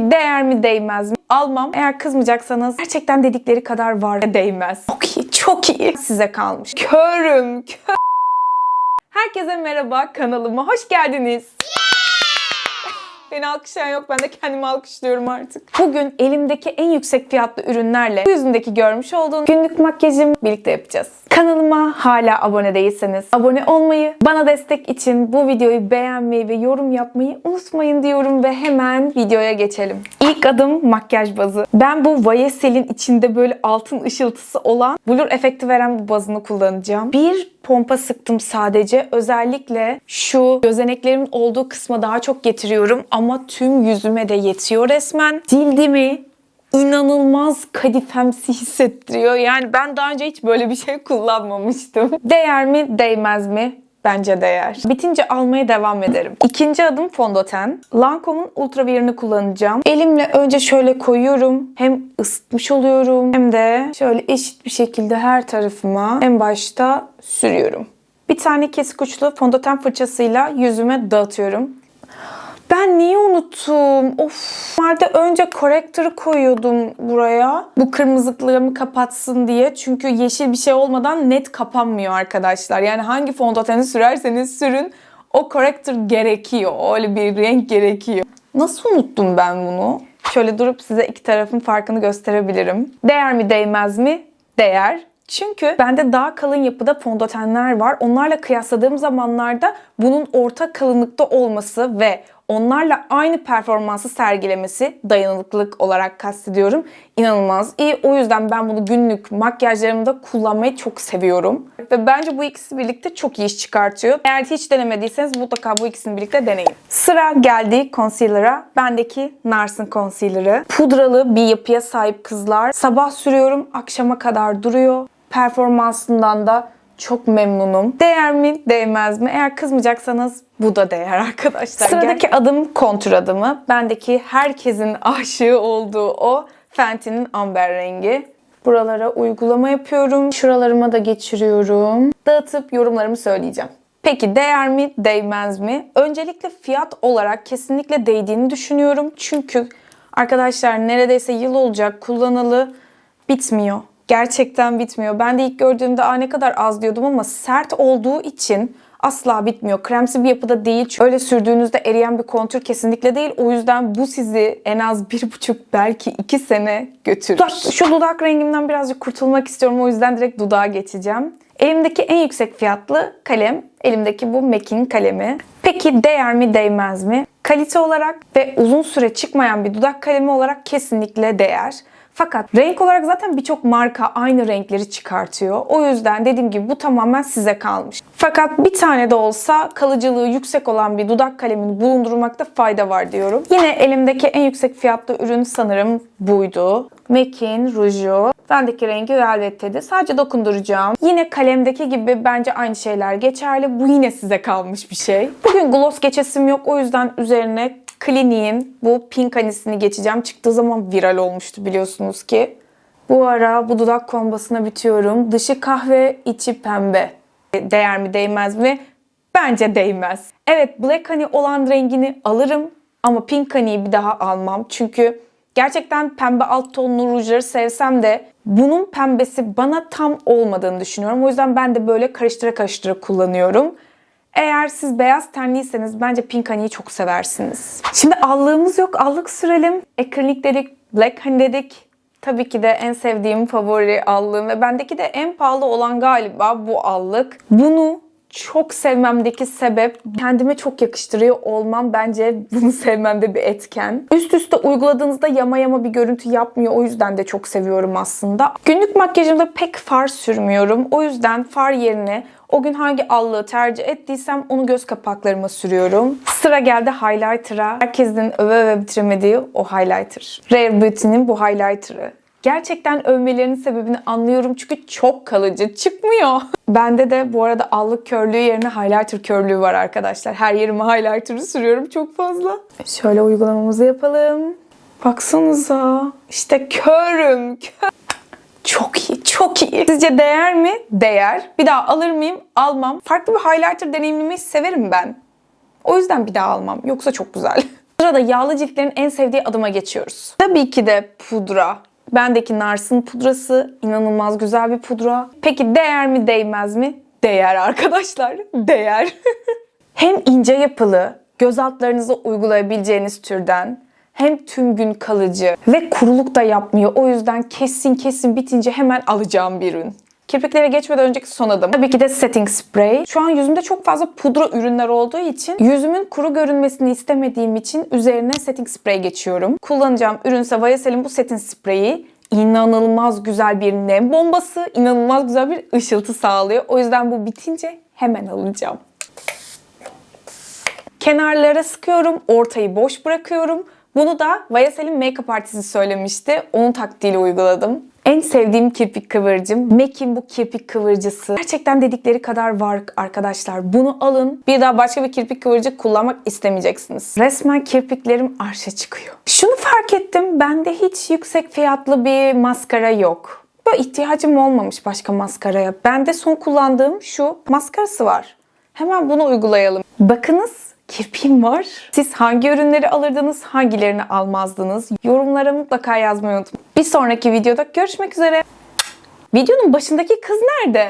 Değer mi değmez mi? Almam. Eğer kızmayacaksanız gerçekten dedikleri kadar var değmez. Çok iyi, çok iyi. Size kalmış. Körüm, kör. Herkese merhaba kanalıma hoş geldiniz. Beni alkışlayan yok. Ben de kendimi alkışlıyorum artık. Bugün elimdeki en yüksek fiyatlı ürünlerle bu yüzündeki görmüş olduğunuz günlük makyajımı birlikte yapacağız. Kanalıma hala abone değilseniz abone olmayı, bana destek için bu videoyu beğenmeyi ve yorum yapmayı unutmayın diyorum ve hemen videoya geçelim. İlk adım makyaj bazı. Ben bu Vayesel'in içinde böyle altın ışıltısı olan blur efekti veren bu bazını kullanacağım. Bir pompa sıktım sadece. Özellikle şu gözeneklerimin olduğu kısma daha çok getiriyorum ama tüm yüzüme de yetiyor resmen. Cildimi inanılmaz kadifemsi hissettiriyor. Yani ben daha önce hiç böyle bir şey kullanmamıştım. Değer mi, değmez mi? Bence değer. Bitince almaya devam ederim. İkinci adım fondöten. Lancome'un Ultra Wear'ını kullanacağım. Elimle önce şöyle koyuyorum. Hem ısıtmış oluyorum hem de şöyle eşit bir şekilde her tarafıma en başta sürüyorum. Bir tane kesik uçlu fondöten fırçasıyla yüzüme dağıtıyorum. Ben niye unuttum? Of. Normalde önce corrector'ı koyuyordum buraya. Bu kırmızılıklarımı kapatsın diye. Çünkü yeşil bir şey olmadan net kapanmıyor arkadaşlar. Yani hangi fondöteni sürerseniz sürün o corrector gerekiyor. Öyle bir renk gerekiyor. Nasıl unuttum ben bunu? Şöyle durup size iki tarafın farkını gösterebilirim. Değer mi değmez mi? Değer. Çünkü bende daha kalın yapıda fondötenler var. Onlarla kıyasladığım zamanlarda bunun orta kalınlıkta olması ve onlarla aynı performansı sergilemesi dayanıklılık olarak kastediyorum. İnanılmaz iyi. O yüzden ben bunu günlük makyajlarımda kullanmayı çok seviyorum. Ve bence bu ikisi birlikte çok iyi iş çıkartıyor. Eğer hiç denemediyseniz mutlaka bu ikisini birlikte deneyin. Sıra geldi concealer'a. Bendeki Nars'ın concealer'ı. Pudralı bir yapıya sahip kızlar. Sabah sürüyorum, akşama kadar duruyor. Performansından da çok memnunum. Değer mi, değmez mi? Eğer kızmayacaksanız bu da değer arkadaşlar. Sıradaki adım kontür adımı. Bendeki herkesin aşığı olduğu o Fenty'nin amber rengi. Buralara uygulama yapıyorum. Şuralarıma da geçiriyorum. Dağıtıp yorumlarımı söyleyeceğim. Peki değer mi, değmez mi? Öncelikle fiyat olarak kesinlikle değdiğini düşünüyorum. Çünkü arkadaşlar neredeyse yıl olacak kullanalı bitmiyor. Gerçekten bitmiyor. Ben de ilk gördüğümde Aa, ne kadar az diyordum ama sert olduğu için asla bitmiyor. Kremsi bir yapıda değil. Çünkü Öyle sürdüğünüzde eriyen bir kontür kesinlikle değil. O yüzden bu sizi en az bir buçuk belki iki sene götürür. Dudak, şu dudak rengimden birazcık kurtulmak istiyorum. O yüzden direkt dudağa geçeceğim. Elimdeki en yüksek fiyatlı kalem. Elimdeki bu MAC'in kalemi. Peki değer mi değmez mi? Kalite olarak ve uzun süre çıkmayan bir dudak kalemi olarak kesinlikle değer. Fakat renk olarak zaten birçok marka aynı renkleri çıkartıyor. O yüzden dediğim gibi bu tamamen size kalmış. Fakat bir tane de olsa kalıcılığı yüksek olan bir dudak kalemini bulundurmakta fayda var diyorum. Yine elimdeki en yüksek fiyatlı ürün sanırım buydu. MAC'in ruju. Bendeki rengi Velvet'teydi. Sadece dokunduracağım. Yine kalemdeki gibi bence aynı şeyler geçerli. Bu yine size kalmış bir şey. Bugün gloss geçesim yok. O yüzden üzerine Clinique'in bu pink anisini geçeceğim. Çıktığı zaman viral olmuştu biliyorsunuz ki. Bu ara bu dudak kombasına bitiyorum. Dışı kahve, içi pembe. Değer mi değmez mi? Bence değmez. Evet Black Honey olan rengini alırım ama Pink Honey'i bir daha almam. Çünkü gerçekten pembe alt tonlu rujları sevsem de bunun pembesi bana tam olmadığını düşünüyorum. O yüzden ben de böyle karıştıra karıştıra kullanıyorum. Eğer siz beyaz tenliyseniz bence Pink Honey'i çok seversiniz. Şimdi allığımız yok. Allık sürelim. Acrylic dedik, Black Honey dedik. Tabii ki de en sevdiğim favori allığım ve bendeki de en pahalı olan galiba bu allık. Bunu çok sevmemdeki sebep kendime çok yakıştırıyor olmam bence bunu sevmemde bir etken. Üst üste uyguladığınızda yama yama bir görüntü yapmıyor. O yüzden de çok seviyorum aslında. Günlük makyajımda pek far sürmüyorum. O yüzden far yerine o gün hangi allığı tercih ettiysem onu göz kapaklarıma sürüyorum. Sıra geldi highlighter'a. Herkesin öve öve bitiremediği o highlighter. Rare Beauty'nin bu highlighter'ı. Gerçekten övmelerinin sebebini anlıyorum çünkü çok kalıcı çıkmıyor. Bende de bu arada allık körlüğü yerine highlighter körlüğü var arkadaşlar. Her yerime highlighter'ı sürüyorum çok fazla. Şöyle uygulamamızı yapalım. Baksanıza. İşte körüm. Kör. Çok iyi, çok iyi. Sizce değer mi? Değer. Bir daha alır mıyım? Almam. Farklı bir highlighter deneyimlemeyi severim ben. O yüzden bir daha almam. Yoksa çok güzel. Sırada yağlı ciltlerin en sevdiği adıma geçiyoruz. Tabii ki de pudra. Bendeki Nars'ın pudrası inanılmaz güzel bir pudra. Peki değer mi değmez mi? Değer arkadaşlar. Değer. hem ince yapılı, göz altlarınıza uygulayabileceğiniz türden hem tüm gün kalıcı ve kuruluk da yapmıyor. O yüzden kesin kesin bitince hemen alacağım bir ürün. Kirpiklere geçmeden önceki son adım. Tabii ki de setting spray. Şu an yüzümde çok fazla pudra ürünler olduğu için yüzümün kuru görünmesini istemediğim için üzerine setting spray geçiyorum. Kullanacağım ürünse Vayasel'in bu setting sprayi inanılmaz güzel bir nem bombası, inanılmaz güzel bir ışıltı sağlıyor. O yüzden bu bitince hemen alacağım. Kenarlara sıkıyorum, ortayı boş bırakıyorum. Bunu da Vayasel'in make-up artisti söylemişti. Onun taktiğiyle uyguladım. En sevdiğim kirpik kıvırcım. MAC'in bu kirpik kıvırcısı. Gerçekten dedikleri kadar var arkadaşlar. Bunu alın. Bir daha başka bir kirpik kıvırcık kullanmak istemeyeceksiniz. Resmen kirpiklerim arşa çıkıyor. Şunu fark ettim. Bende hiç yüksek fiyatlı bir maskara yok. Böyle ihtiyacım olmamış başka maskaraya. Bende son kullandığım şu maskarası var. Hemen bunu uygulayalım. Bakınız kirpiğim var. Siz hangi ürünleri alırdınız, hangilerini almazdınız? Yorumlara mutlaka yazmayı unutmayın. Bir sonraki videoda görüşmek üzere. Videonun başındaki kız nerede?